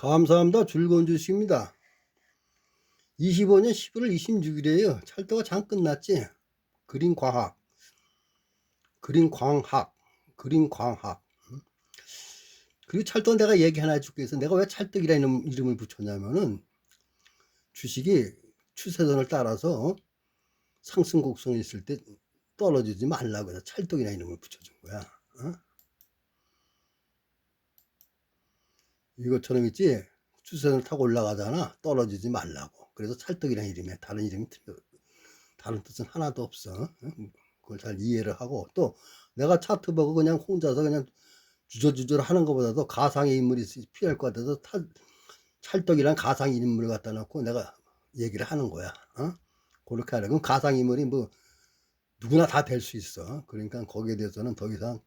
감사합니다. 즐거운 주식입니다. 25년 11월 26일이에요. 찰떡가 장 끝났지? 그린 과학. 그린 광학. 그린 광학. 응? 그리고 찰떡 내가 얘기 하나 해줄게 해서 내가 왜 찰떡이라는 이름을 붙였냐면은 주식이 추세선을 따라서 상승 곡선에 있을 때 떨어지지 말라고 해서 찰떡이라는 이름을 붙여준 거야. 어? 이것처럼 있지? 추세선을 타고 올라가잖아. 떨어지지 말라고. 그래서 찰떡이라는 이름이야. 다른 이름이 틀려. 다른 뜻은 하나도 없어. 응? 그걸 잘 이해를 하고 또 내가 차트 보고 그냥 혼자서 그냥 주저주저 하는 것보다도 가상의 인물이 필요할 것 같아서 타, 찰떡이란 가상 인물을 갖다 놓고 내가 얘기를 하는 거야. 어? 그렇게 하려 그럼 가상 인물이 뭐 누구나 다 될 수 있어. 그러니까 거기에 대해서는 더 이상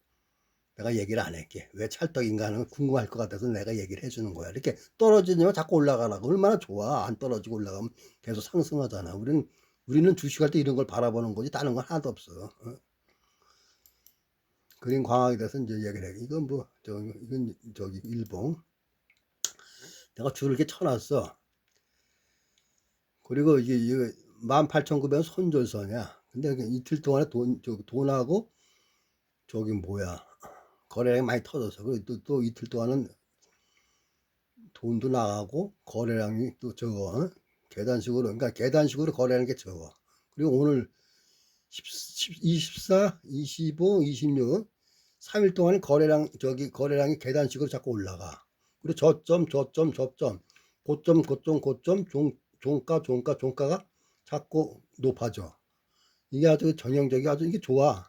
내가 얘기를 안 할게. 왜 찰떡인가 하는 걸 궁금할 것 같아서 내가 얘기를 해주는 거야. 이렇게 떨어지면 자꾸 올라가라고. 얼마나 좋아. 안 떨어지고 올라가면 계속 상승하잖아. 우리는, 우리는 주식할 때 이런 걸 바라보는 거지. 다른 건 하나도 없어. 어? 그린 광학에 대해서 이제 얘기를 해. 이건 뭐, 저, 이건 저기, 일봉. 내가 줄을 이렇게 쳐놨어. 그리고 이게, 이거 18,900원 손절선이야. 근데 이틀 동안에 돈, 저기 돈하고 저기 뭐야. 거래량이 많이 터져서 그리고 또, 또 이틀 동안은 돈도 나가고 거래량이 또 적어. 어? 계단식으로 그러니까 계단식으로 거래하는 게 적어. 그리고 오늘 10, 24, 25, 26 3일 동안 거래량 저기 거래량이 계단식으로 자꾸 올라가. 그리고 저점 저점 저점 고점 고점 고점 종, 종가 종가 종가가 자꾸 높아져. 이게 아주 전형적이 아주 이게 좋아.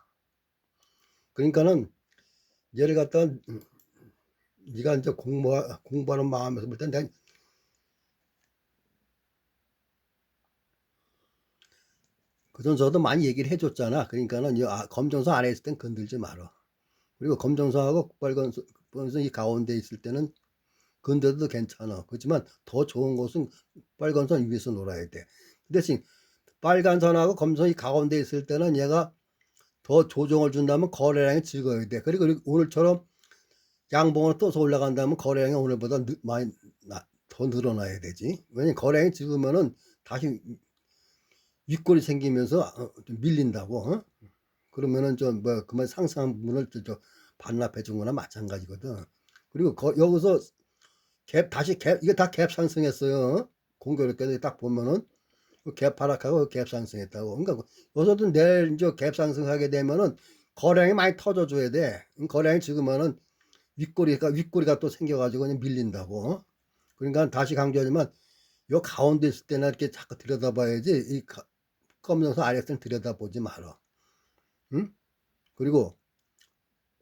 그러니까는 얘를 갖다 네가 이제 공부 공부하는 마음에서 볼때 내가 그전서도 많이 얘기를 해줬잖아. 그러니까는 이 아, 검정서 안에 있을 땐 건들지 말아. 그리고 검정서하고 빨간서 이 가운데 있을 때는 건드려도 괜찮아. 그렇지만 더 좋은 것은 빨간 선 위에서 놀아야 돼. 그 대신 빨간 선하고 검선이 가운데 있을 때는 얘가 더 조정을 준다면 거래량이 즐거워야 돼. 그리고 오늘처럼 양봉을 떠서 올라간다면 거래량이 오늘보다 느, 많이 나, 더 늘어나야 되지. 왜냐면 거래량이 적으면은 다시 윗골이 생기면서 어, 좀 밀린다고. 어? 그러면은 좀뭐 그만 상승한 부분을 저 반납해 준 거나 마찬가지거든. 그리고 거, 여기서 갭 다시 갭 이게 다 갭 상승했어요. 공교롭게도 딱 보면은 갭 하락하고 갭 상승했다고. 그러니까 여기서도 내일 이제 갭 상승하게 되면은 거량이 많이 터져줘야 돼. 거량이 적으면은 윗꼬리가 윗꼬리가 또 생겨가지고 그냥 밀린다고. 그러니까 다시 강조하지만 요 가운데 있을 때나 이렇게 자꾸 들여다봐야지 이 검정서 아래서는 들여다보지 말아. 응? 그리고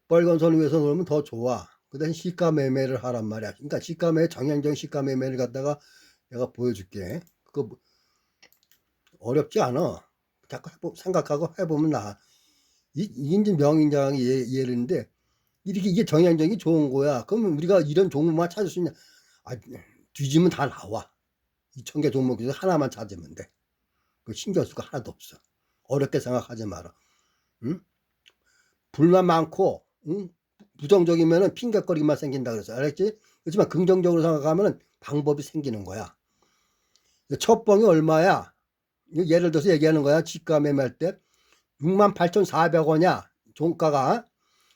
빨간 선 위에서 놓으면 더 좋아. 그 대신 시가 매매를 하란 말이야. 그러니까 시가 매매 정형적인 시가 매매를 갖다가 내가 보여줄게. 그거 뭐 어렵지 않아. 자꾸 해보, 생각하고 해보면 나. 이, 이제 명인장이 예, 예인데 이렇게 이게 정형적이 좋은 거야. 그러면 우리가 이런 종목만 찾을 수 있냐? 아, 뒤지면 다 나와. 이 천 개 종목 중에서 하나만 찾으면 돼. 그 신경 쓸거 하나도 없어. 어렵게 생각하지 마라. 응? 불만 많고, 응? 부정적이면은 핑계거리만 생긴다 그래서 알았지? 그렇지만 긍정적으로 생각하면 방법이 생기는 거야. 첫 봉이 얼마야? 예를 들어서 얘기하는 거야. 지가 매매할 때 68,400원이야. 종가가.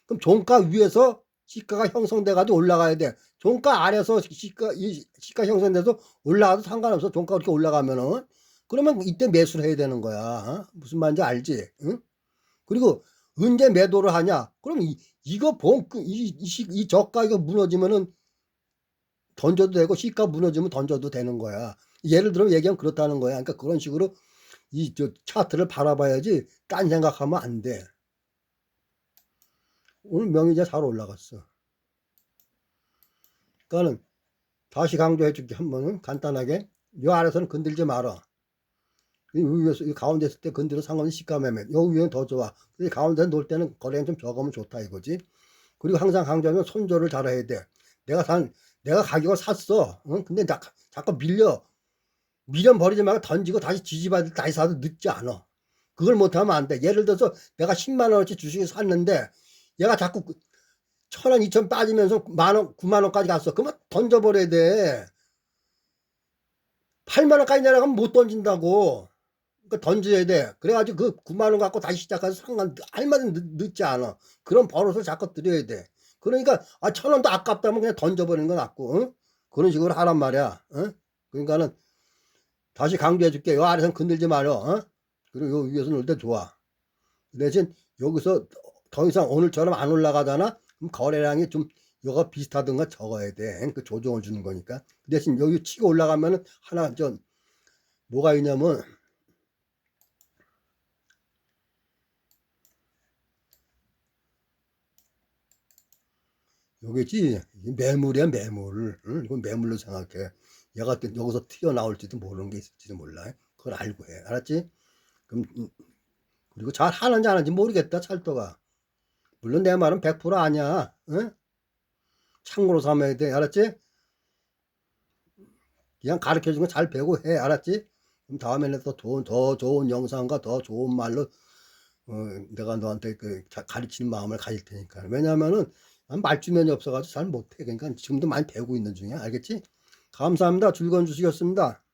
그럼 종가 위에서 시가가 형성돼 가지고 올라가야 돼. 종가 아래서 시가 이 시가 형성돼서 올라가도 상관없어. 종가 그렇게 올라가면은 그러면 이때 매수를 해야 되는 거야. 어? 무슨 말인지 알지? 응? 그리고 언제 매도를 하냐? 그럼 이, 이거 봉, 그이 저가 이거 무너지면은 던져도 되고 시가 무너지면 던져도 되는 거야. 예를 들어 얘기하면 그렇다는 거야. 그러니까 그런 식으로 이 저 차트를 바라봐야지 딴 생각하면 안 돼. 오늘 명의자 잘 올라갔어. 그러니까는 다시 강조해 줄게 한 번은 간단하게 요 아래서는 건들지 마라. 이 위에서 이 가운데 있을 때 건드려 상관없이 시가 매매. 요 위에는 더 좋아. 근데 가운데 놓을 때는 거래량 좀 적으면 좋다 이거지. 그리고 항상 강조하면 손절을 잘해야 돼. 내가 산 내가 가격을 샀어. 응? 근데 나, 자꾸 밀려. 미련 버리지 말고 던지고 다시 뒤집어 다시 사도 늦지 않아. 그걸 못하면 안 돼. 예를 들어서 내가 10만 원어치 주식을 샀는데 얘가 자꾸 그천 원, 이천 빠지면서 만 원, 구만 원까지 갔어. 그러면 던져버려야 돼. 8만 원까지 내려가면 못 던진다고. 그러니까 던져야 돼. 그래가지고 그 9만 원 갖고 다시 시작해서 상관 할만한 늦, 늦지 않아. 그런 버릇을 자꾸 들여야 돼. 그러니까 아 천 원도 아깝다면 그냥 던져버리는 건 낫고 응? 그런 식으로 하란 말이야. 응? 그러니까는 다시 강조해 줄게. 요 아래선 건들지 말어. 어? 그리고 요 위에서 놀 때 좋아. 그 대신 여기서 더 이상 오늘처럼 안 올라가잖아. 그럼 거래량이 좀 요가 비슷하던가 적어야 돼. 그 조정을 주는 거니까. 그 대신 여기 치고 올라가면은 하나 전 뭐가 있냐면 여기지 매물이야 매물. 응? 이건 매물로 생각해. 얘가 또 여기서 튀어나올지도 모르는 게 있을지도 몰라. 그걸 알고 해. 알았지? 그럼 음, 그리고 잘 하는지 안 하는지 모르겠다 찰도가. 물론 내 말은 100% 아니야. 응? 참고로 삼아야 돼. 알았지? 그냥 가르쳐 준 거 잘 배우고 해. 알았지? 그럼 다음에는 또 좋은, 더 좋은 영상과 더 좋은 말로 어, 내가 너한테 그 자- 가르치는 마음을 가질 테니까. 왜냐면은 난 말주면이 없어가지고 잘 못해. 그러니까 지금도 많이 배우고 있는 중이야. 알겠지? 감사합니다. 즐거운 주식이었습니다.